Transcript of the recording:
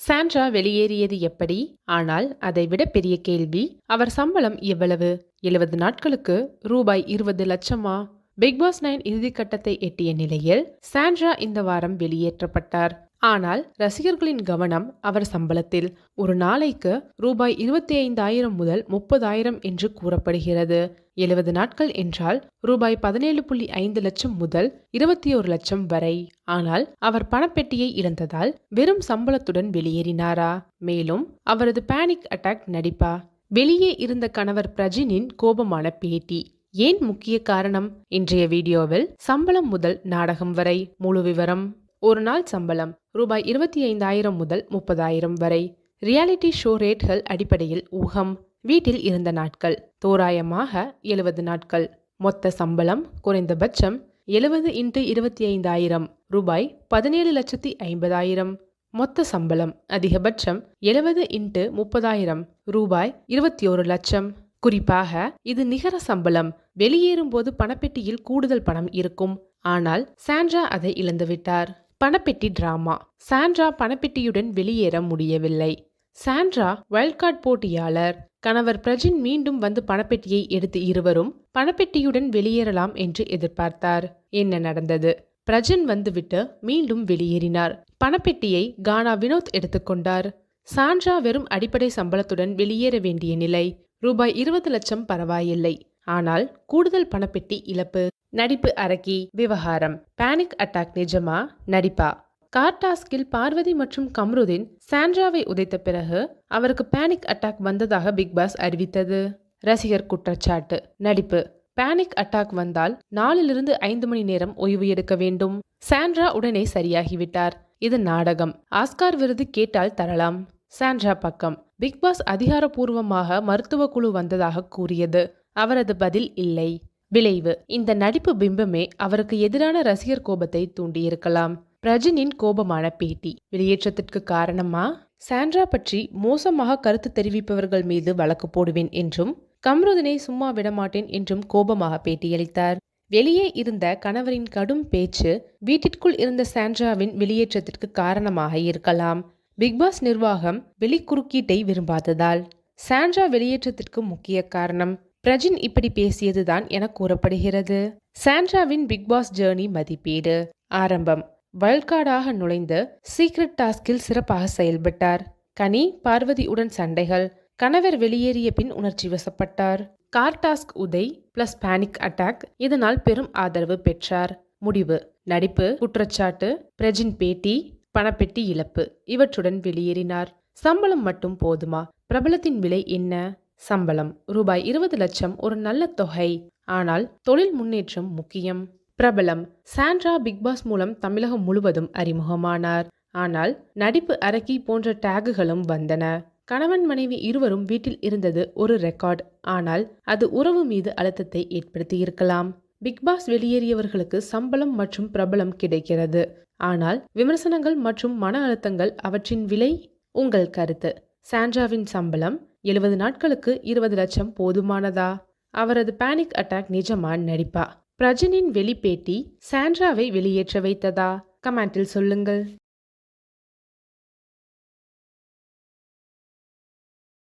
Sandra வெளியேறியது எப்படி? ஆனால் அதைவிட பெரிய கேள்வி அவர் சம்பளம் எவ்வளவு? எழுபது நாட்களுக்கு ரூபாய் இருபது லட்சமா? பிக் பாஸ் நைன் இறுதிக்கட்டத்தை எட்டிய நிலையில் சாண்ட்ரா இந்த வாரம் வெளியேற்றப்பட்டார். ஆனால் ரசிகர்களின் கவனம் அவர் சம்பளத்தில் ஒரு நாளைக்கு ரூபாய் இருபத்தி ஐந்தாயிரம் முதல் முப்பதாயிரம் என்று கூறப்படுகிறது. எழுபது நாட்கள் என்றால் ரூபாய் பதினேழு புள்ளி ஐந்து லட்சம் முதல் இருபத்தி ஒரு லட்சம் வரை. ஆனால் அவர் பணப்பெட்டியை இழந்ததால் வெறும் சம்பளத்துடன் வெளியேறினாரா? மேலும் அவரது பேனிக் அட்டாக் நடிப்பா? வெளியே இருந்த கணவர் பிரஜினின் கோபமான பேட்டி ஏன் முக்கிய காரணம்? இன்றைய வீடியோவில் சம்பளம் முதல் நாடகம் வரை முழு விவரம் ஒரு நாள் சம்பளம் ரூபாய் இருபத்தி ஐந்தாயிரம் முதல் முப்பதாயிரம் வரை. ரியாலிட்டி ஷோ ரேட்கள் அடிப்படையில் ஊகம். வீட்டில் இருந்த நாட்கள் தோராயமாக எழுபது நாட்கள். மொத்த சம்பளம் குறைந்தபட்சம் எழுபது இன்ட்டு இருபத்தி ஐந்தாயிரம் ரூபாய் பதினேழு லட்சத்தி ஐம்பதாயிரம். மொத்த சம்பளம் அதிகபட்சம் எழுபது இன்ட்டு முப்பதாயிரம் ரூபாய் இருபத்தி ஒரு லட்சம். குறிப்பாக இது நிகர சம்பளம். வெளியேறும் போது பணப்பெட்டியில் கூடுதல் பணம் இருக்கும். ஆனால் சாண்ட்ரா அதை இழந்துவிட்டார். பணப்பெட்டி டிராமா. சாண்ட்ரா பணப்பெட்டியுடன் வெளியேற முடியவில்லை. சாண்ட்ரா வைல்ட் கார்டு போட்டியாளர். கணவர் பிரஜின் மீண்டும் வந்து பணப்பெட்டியை எடுத்து இருவரும் பணப்பெட்டியுடன் வெளியேறலாம் என்று எதிர்பார்த்தார். என்ன நடந்தது? பிரஜன் வந்துவிட்டு மீண்டும் வெளியேறினார். பணப்பெட்டியை கானா வினோத் எடுத்துக்கொண்டார் சாண்ட்ரா வெறும் அடிப்படை சம்பளத்துடன் வெளியேற வேண்டிய நிலை. ரூபாய் இருபது லட்சம் பரவாயில்லை. ஆனால் கூடுதல் பணப்பெட்டி இழப்பு. நடிப்பு அரக்கி விவகாரம். பேனிக் அட்டாக் நிஜமா? நடிப்பா. கார்டாஸ்கில் பார்வதி மற்றும் கம்ருதீன் சாண்ட்ராவை உதைத்த பிறகு அவருக்கு பேனிக் அட்டாக் வந்ததாக பிக் பாஸ் அறிவித்தது. ரசிகர் குற்றச்சாட்டு. நடிப்பு. பேனிக் அட்டாக் வந்தால் நாலிலிருந்து ஐந்து மணி நேரம் ஓய்வு எடுக்க வேண்டும். சாண்ட்ரா உடனே சரியாகிவிட்டார். இது நாடகம். ஆஸ்கார் விருது கேட்டால் தரலாம். சாண்ட்ரா பக்கம். பிக் பாஸ் அதிகாரப்பூர்வமாக மருத்துவ குழு வந்ததாக கூறியது. அவரது பதில் இல்லை. விளைவு. இந்த நடிப்பு பிம்பமே அவருக்கு எதிரான ரசிகர் கோபத்தை தூண்டியிருக்கலாம். பிரஜினின் கோபமான பேட்டி. வெளியேற்றத்திற்கு காரணமா? சாண்ட்ரா பற்றி மோசமாக கருத்து தெரிவிப்பவர்கள் மீது வழக்கு போடுவேன் என்றும் கம்ருதனை சும்மா விடமாட்டேன் என்றும் கோபமாக பேட்டியளித்தார். வெளியே இருந்த கணவரின் கடும் பேச்சு வீட்டிற்குள் இருந்த சாண்ட்ராவின் வெளியேற்றத்திற்கு காரணமாக இருக்கலாம். பிக்பாஸ் நிர்வாகம் வெளிக்குறுக்கீட்டை விரும்பாததால் சாண்ட்ரா வெளியேற்றத்திற்கு முக்கிய காரணம் பிரஜின் இப்படி பேசியதுதான் என கூறப்படுகிறது. சாண்ட்ராவின் பிக்பாஸ் ஜேர்னி மதிப்பீடு. ஆரம்பம். வயல்காடாக நுழைந்து சீக்ரெட் டாஸ்கில் சிறப்பாக செயல்பட்டார். கனி பார்வதியுடன் சண்டைகள். கணவர் வெளியேறிய பின் உணர்ச்சி வசப்பட்டார். Car task Uday plus panic attack இதனால் பெரும் ஆதரவு பெற்றார். முடிவு. நடிப்பு குற்றச்சாட்டு பிரஜின் பேட்டி பணப்பெட்டி இழப்பு இவற்றுடன் வெளியேறினார். சம்பளம் மட்டும் போதுமா? பிரபலத்தின் விலை என்ன? சம்பளம். ரூபாய் இருபது லட்சம் ஒரு நல்ல தொகை. ஆனால் தொழில் முன்னேற்றம் முக்கியம். பிரபலம். சாண்ட்ரா பிக்பாஸ் மூலம் தமிழகம் முழுவதும் அறிமுகமானார். ஆனால் நடிப்பு அரக்கி போன்ற டேகுகளும் வந்தன. கணவன் மனைவி இருவரும் வீட்டில் இருந்தது ஒரு ரெக்கார்ட். ஆனால் அது உறவு மீது அழுத்தத்தை ஏற்படுத்தியிருக்கலாம். பிக்பாஸ் வெளியேறியவர்களுக்கு சம்பளம் மற்றும் பிரபலம் கிடைக்கிறது. ஆனால் விமர்சனங்கள் மற்றும் மன அழுத்தங்கள் அவற்றின் விலை? உங்கள் கருத்து. சாண்ட்ராவின் சம்பளம் எழுபது நாட்களுக்கு இருபது லட்சம் போதுமானதா? அவரது பேனிக் அட்டாக் நிஜமான் நடிப்பா? பிரஜனின் வெளிப்பேட்டி சாண்ட்ராவை வெளியேற்ற வைத்ததா? கமெண்டில் சொல்லுங்கள்.